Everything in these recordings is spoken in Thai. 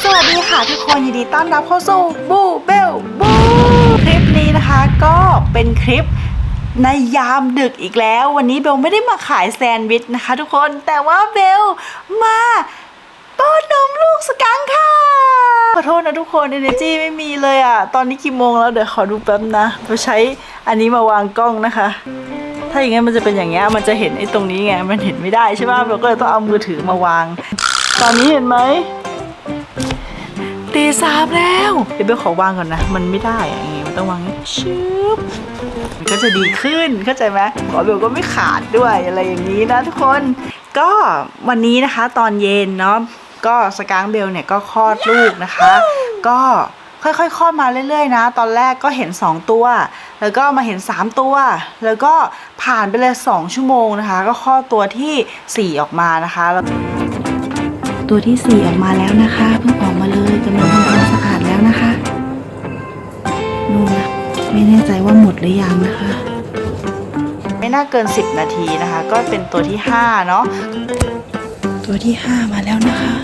สวัสดีค่ะทุกคนยินดีต้อนรับเข้าสู่บูเบลบูคลิปนี้นะคะก็เป็นคลิปในยามดึกอีกแล้ว วันนี้เบลไม่ได้มาขายแซนด์วิชนะคะ ทุกคนแต่ว่าเบลมาป้อนนมลูกสกังค่ะขอโทษนะทุกคน energy ไม่มีเลยอะ ตอนนี้กี่โมงแล้วเดี๋ยวขอดูแป๊บนะเบลใช้อันนี้มาวางกล้องนะคะ ถ้าอย่างงั้นมันจะเป็นอย่างเงี้ยมันจะเห็นไอ้ตรงนี้ไงมันเห็นไม่ได้ใช่ป่ะเบลก็เลยต้องเอามือถือมาวาง ตอนนี้เห็นไหม สามแล้วเดี๋ยวเบลขอวางก่อนนะ มันไม่ได้อะอย่างงี้มันต้องวางอย่างงี้ชึบมันก็จะดีขึ้นเข้าใจไหมขอเบลก็ไม่ขาดด้วยอะไรอย่างนี้นะทุกคน ก็วันนี้นะคะตอนเย็นเนาะก็สกางเบลเนี่ยก็คลอดลูกนะคะ ก็ค่อยๆคลอดมาเรื่อยๆนะ ตอนแรกก็เห็น 2 ตัว แล้วก็มาเห็น 3 ตัว แล้วก็ผ่านไปเลย 2 ชั่วโมงนะคะ ก็คลอดตัวทีสี่4 ออกมานะคะแล้วตัวที่สี่ออกมาแล้วนะคะ เพิ่งออกมาเลยกำลัง ว่าหมดหรือยังนะคะ ไม่น่าเกิน 10 นาทีนะคะ ก็เป็นตัวที่ 5 เนาะตัวที่ 5 มาแล้วนะคะ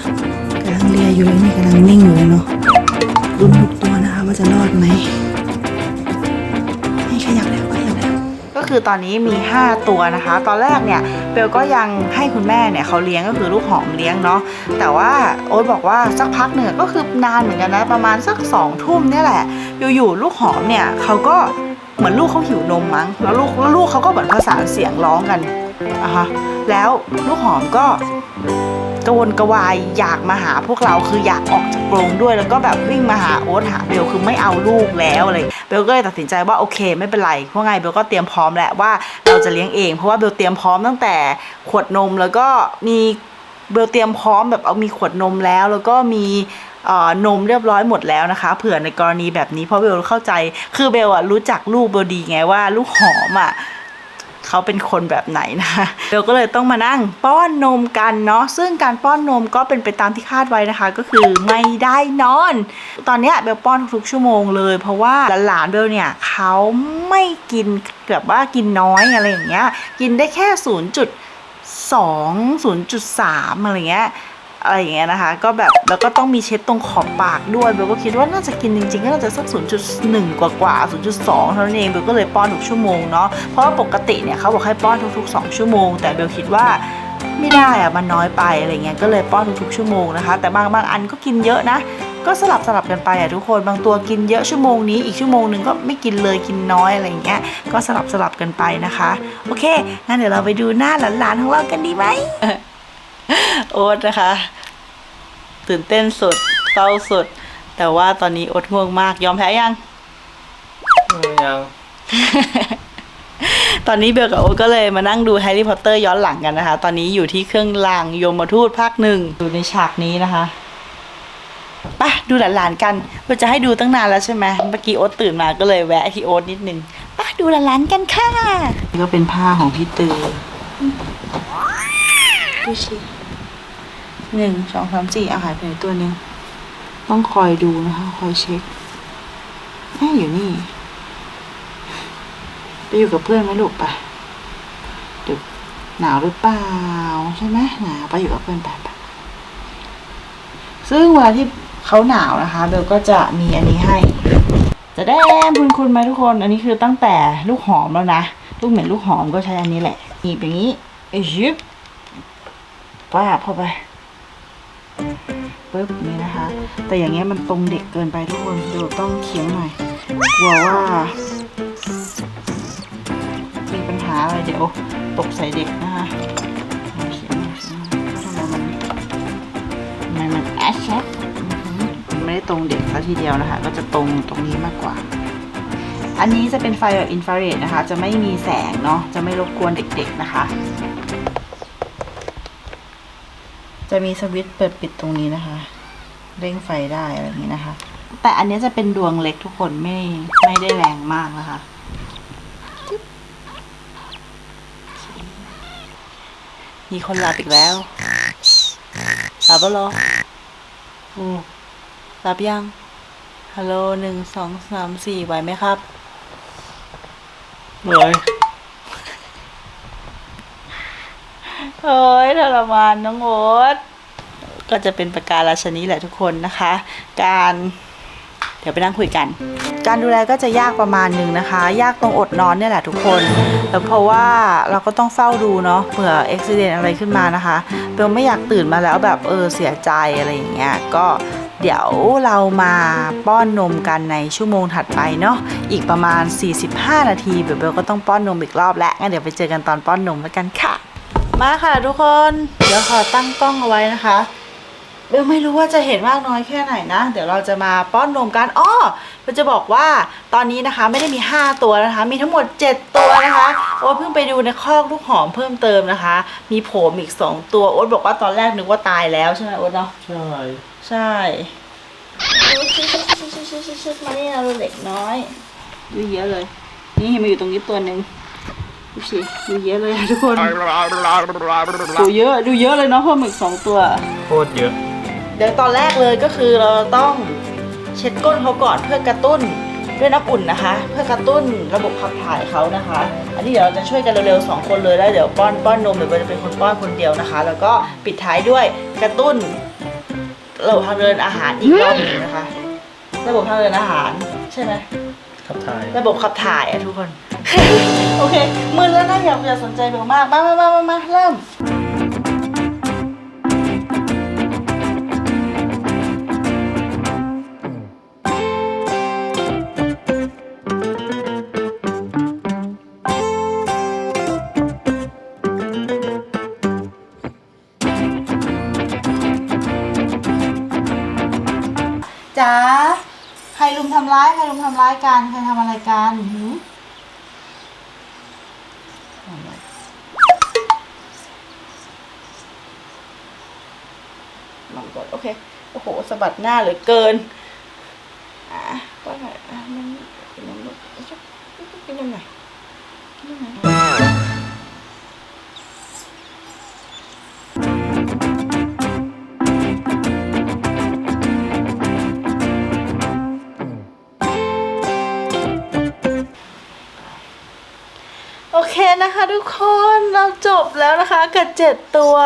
กำลังเลียอยู่เลยนี่กำลังนิ่งอยู่เลยเนาะลุ้นทุกตัวนะคะว่าจะรอดไหมนี่ขยับแล้วขยับแล้ว ก็คือตอนนี้มี 5 ตัวนะคะ ตอนแรกเนี่ยเบลก็ยังให้คุณแม่เนี่ยเขาเลี้ยงก็คือลูกหอมเลี้ยงเนาะแต่ว่าโอ๊ตบอกว่าสักพักหนึ่งก็คือนานเหมือนกันนะประมาณสักสองทุ่มเนี่ยแหละ อยู่ๆลูกหอมเนี่ยเขาก็ เหมือนลูกเขาหิวนมมั้งแล้วลูกแล้วลูกเขาก็เหมือนประสานเสียงร้องกันอะฮะแล้วลูกหอมก็กระวนกระวายอยากมาหาพวกเราคืออยากออกจากกรงด้วย แล้วก็แบบวิ่งมาหาโอ๊ตหาเบลคือไม่เอาลูกแล้วอะไรเบลก็เลยตัดสินใจว่าโอเคไม่เป็นไรเพราะไงเบลก็เตรียมพร้อมแหละว่าเราจะเลี้ยงเอง เพราะว่าเบลเตรียมพร้อมตั้งแต่ขวดนมแล้วก็มีเบลเตรียมพร้อมแบบเอามีขวดนมแล้ว แล้วก็มี นมเรียบร้อยหมดแล้วนะคะ เผื่อในกรณีแบบนี้เพราะเบลเข้าใจ คือเบลอะรู้จักลูกเบลดีไงว่าลูกหอมอะเขาเป็นคนแบบไหนนะเบลก็เลยต้องมานั่งป้อนนมกันเนาะซึ่งการป้อนนมก็เป็นไปตามที่คาดไว้นะคะ ก็คือไม่ได้นอน ตอนเนี้ยเบลป้อนทุกๆชั่วโมงเลย เพราะว่าหลานเบลเนี่ยเขาไม่กินแบบว่ากินน้อยอะไรอย่างเงี้ยกินได้แค่ 0.2 0.3อะไรเงี้ย อะไรอย่างเงี้ยนะคะ ก็แบบแล้วก็ต้องมีเช็ดตรงขอบปากด้วยเบลก็คิดว่าน่าจะกินจริงๆ ก็น่าจะสัก 0.1 กว่ากว่า 0.2 เท่านั้นเองเบลก็เลยป้อนทุกชั่วโมงเนาะเพราะว่าปกติเนี่ยเขาบอกให้ป้อนทุกๆ 2 ชั่วโมง แต่เบลคิดว่าไม่ได้อะมันน้อยไปอะไรเงี้ยก็เลยป้อนทุกๆชั่วโมงนะคะ แต่บางบางอันก็กินเยอะนะก็สลับสลับกันไปอะทุกคนบางตัวกินเยอะชั่วโมงนี้อีกชั่วโมงหนึ่งก็ไม่กินเลยกินน้อยอะไรเงี้ยก็สลับสลับกันไปนะคะ โอเคงั้นเดี๋ยวเราไปดูหน้าหลานๆของเรากันดีไหม อ๊ตนะคะ ตื่นเต้นสุดเศร้าสุด แต่ว่าตอนนี้อดง่วงมาก ยอมแพ้ยังยังตอนนี้เบลกับโอ๊ตก็เลยมานั่งดูแฮร์รี่พอตเตอร์ย้อนหลังกันนะคะ ตอนนี้อยู่ที่เครื่องรางยมทูตภาคหนึ่งดูในฉากนี้นะคะไปดูหลานๆกันเราจะให้ดูตั้งนานแล้วใช่ไหมเมื่อกี้โอ๊ตตื่นมาก็เลยแวะที่โอ๊ตนิดนึงไปดูหลานๆกันค่ะนี่ก็เป็นผ้าของพี่ตือดูสิ หนึ่งสองสามสี่อาหายไปไหนตัวหนึ่งต้องคอยดูนะคะ คอยเช็คแม่อยู่นี่ ไปอยู่กับเพื่อนไหมลูกปะดึกหนาวหรือเปล่าใช่ไหมหนาวไปอยู่กับเพื่อนไปไปซึ่งเวลาที่เขาหนาวนะคะเบลก็จะมีอันนี้ให้ จะได้คุณคุณไหมทุกคน อันนี้คือตั้งแต่ลูกหอมแล้วนะลูกเหม็นลูกหอมก็ใช้อันนี้แหละหนีบอย่างนี้ไอ้ชิบป้าบเข้าไป ปึ๊บนี่นะคะ แต่อย่างเงี้ยมันตรงเด็กเกินไปทุกคนเดี๋ยวต้องเคียงหน่อยกลัวว่า มีปัญหาอะไรเดี๋ยวตกใส่เด็กนะคะเขียนมาสิทำไมมันทำไมมันแอชแชทมันไม่ได้ตรงเด็กซะทีเดียวนะคะ ก็จะตรงตรงนี้มากกว่า อันนี้จะเป็นไฟแบบอินฟราเรดนะคะ จะไม่มีแสงเนาะจะไม่รบกวนเด็กๆนะคะ จะมีสวิตช์เปิดปิดตรงนี้นะคะ เร่งไฟได้อะไรอย่างนี้นะคะ แต่อันนี้จะเป็นดวงเล็กทุกคนไม่ไม่ได้แรงมากนะคะมีคนหลับอีกแล้วหลับแล้วหรอโอ้หลับยัง ฮัลโหลหนึ่งสองสามสี่ไหวไหมครับเลย เฮ้ยทรมานน้องโอ๊ตก็จะเป็นประการราชนี้แหละทุกคนนะคะ การเดี๋ยวไปนั่งคุยกัน การดูแลก็จะยากประมาณหนึ่งนะคะ ยากตรงอดนอนเนี่ยแหละทุกคนแต่เพราะว่าเราก็ต้องเฝ้าดูเนาะเผื่ออุบิเหตุอะไรขึ้นมานะคะเบลไม่อยากตื่นมาแล้วแบบเออเสียใจอะไรอย่างเงี้ยก็เดี๋ยวเรามาป้อนนมกันในชั่วโมงถัดไปเนาะอีกประมาณ 45 นาทีเบลเบลก็ต้องป้อนนมอีกรอบแล้วงั้นเดี๋ยวไปเจอกันตอนป้อนนมแล้วกันค่ะ มาค่ะทุกคน เดี๋ยวขอตั้งกล้องเอาไว้นะคะเบลไม่รู้ว่าจะเห็นมากน้อยแค่ไหนนะ เดี๋ยวเราจะมาป้อนนมกันอ้อเบลจะบอกว่าตอนนี้นะคะไม่ได้มี 5 ตัวนะคะ มีทั้งหมด 7 ตัวนะคะ โอ๊ตเพิ่งไปดูในคอกลูกหอมเพิ่มเติมนะคะ มีโผล่อีก 2 ตัว โอ๊ตบอกว่าตอนแรกนึกว่าตายแล้วใช่ไหมโอ๊ตเนาะ ใช่ ใช่ชุดมานี่นะเด็กน้อยดูเยอะเลย นี่มาอยู่ตรงนี้ตัวหนึ่ง ดูสิดูเยอะเลยทุกคนดูเยอะดูเยอะเลยเนาะเพิ่มอีกสองตัว โคตรเยอะ เดี๋ยวตอนแรกเลยก็คือเราต้องเช็ดก้นเขาก่อนเพื่อกระตุ้นด้วยน้ำอุ่นนะคะ เพื่อกระตุ้นระบบขับถ่ายเขานะคะ อันนี้เดี๋ยวเราจะช่วยกันเร็วๆสองคนเลยแล้วเดี๋ยวป้อนป้อนนมเดี๋ยวเราจะเป็นคนป้อนคนเดียวนะคะ แล้วก็ปิดท้ายด้วยกระตุ้นระบบทางเดินอาหารอีกรอบหนึ่งนะคะ ระบบทางเดินอาหารใช่ไหมขับถ่าย ระบบขับถ่ายอะทุกคน โอเค มือแล้วนะอย่าอย่าสนใจเบลมาก มามามามามาเริ่ม จ๋า ใครลุมทำร้าย ใครลุมทำร้ายกัน ใครทำอะไรกันหื มลองกดโอเคโอ้โหสะบัดหน้าเหลือเกินอะก็หน่อยอะมันกินนมลูกกินนมหน่อยกินนมหน่อยโอเคนะคะทุกคนเราจบแล้วนะคะกับเจ็ดตัว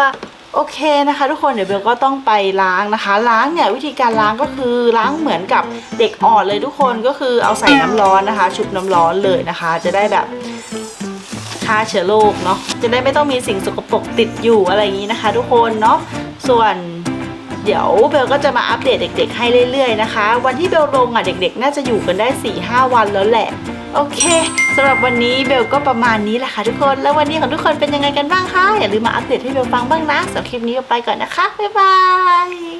โอเคนะคะ ทุกคนเดี๋ยวเบลก็ต้องไปล้างนะคะ ล้างเนี่ยวิธีการล้างก็คือล้างเหมือนกับเด็กอ่อนเลยทุกคนก็คือเอาใส่น้ำร้อนนะคะ ชุบน้ำร้อนเลยนะคะ จะได้แบบฆ่าเชื้อโรคเนาะจะได้ไม่ต้องมีสิ่งสกปรกติดอยู่อะไรอย่างนี้นะคะ ทุกคนเนาะส่วนเดี๋ยวเบลก็จะมาอัปเดตเด็ก ๆ ให้เรื่อยๆนะคะ วันที่เบลลงอะเด็ก ๆ น่าจะอยู่กันได้4-5วันแล้วแหละ โอเคสำหรับวันนี้เบลก็ประมาณนี้แหละค่ะทุกคน แล้ววันนี้ของทุกคนเป็นยังไงกันบ้างคะอย่าลืมมาอัปเดตให้เบลฟังบ้างนะสำหรับคลิปนี้เบลไปก่อนนะคะบ๊ายบาย